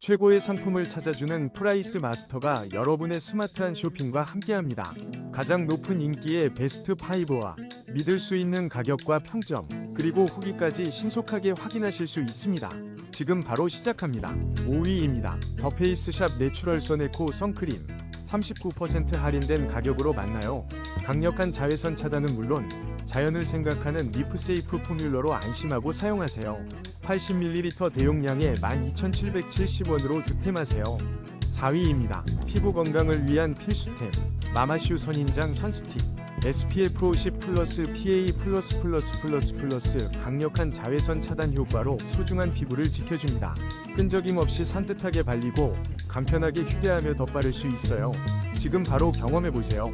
최고의 상품을 찾아주는 프라이스 마스터가 여러분의 스마트한 쇼핑과 함께합니다. 가장 높은 인기의 베스트 5와 믿을 수 있는 가격과 평점, 그리고 후기까지 신속하게 확인하실 수 있습니다. 지금 바로 시작합니다. 5위입니다. 더 페이스샵 내추럴 선에코 선크림 39% 할인된 가격으로 만나요. 강력한 자외선 차단은 물론 자연을 생각하는 리프세이프 포뮬러로 안심하고 사용하세요. 80ml 대용량에 12,770원으로 득템하세요. 4위입니다. 피부 건강을 위한 필수템 마마슈 선인장 선스틱 SPF 50 플러스 PA 플러스 플러스 플러스 플러스 강력한 자외선 차단 효과로 소중한 피부를 지켜줍니다. 끈적임 없이 산뜻하게 발리고 간편하게 휴대하며 덧바를 수 있어요. 지금 바로 경험해보세요.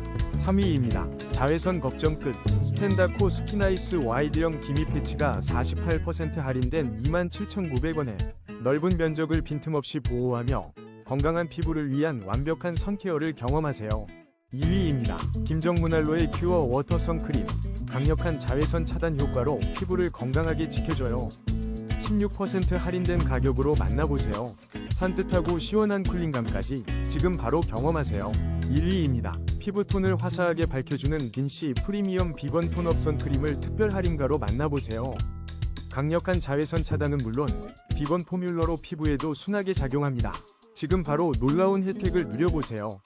3위입니다. 자외선 걱정 끝 스탠다코 스키나이스 와이드형 기미 패치가 48% 할인된 27,900원에 넓은 면적을 빈틈없이 보호하며 건강한 피부를 위한 완벽한 선케어를 경험하세요. 2위입니다. 김정문 알로의 큐어 워터 선크림 강력한 자외선 차단 효과로 피부를 건강하게 지켜줘요. 16% 할인된 가격으로 만나보세요. 산뜻하고 시원한 쿨링감까지 지금 바로 경험하세요. 1위입니다. 피부톤을 화사하게 밝혀주는 딘시 프리미엄 비건 톤업 선크림을 특별 할인가로 만나보세요. 강력한 자외선 차단은 물론 비건 포뮬러로 피부에도 순하게 작용합니다. 지금 바로 놀라운 혜택을 누려보세요.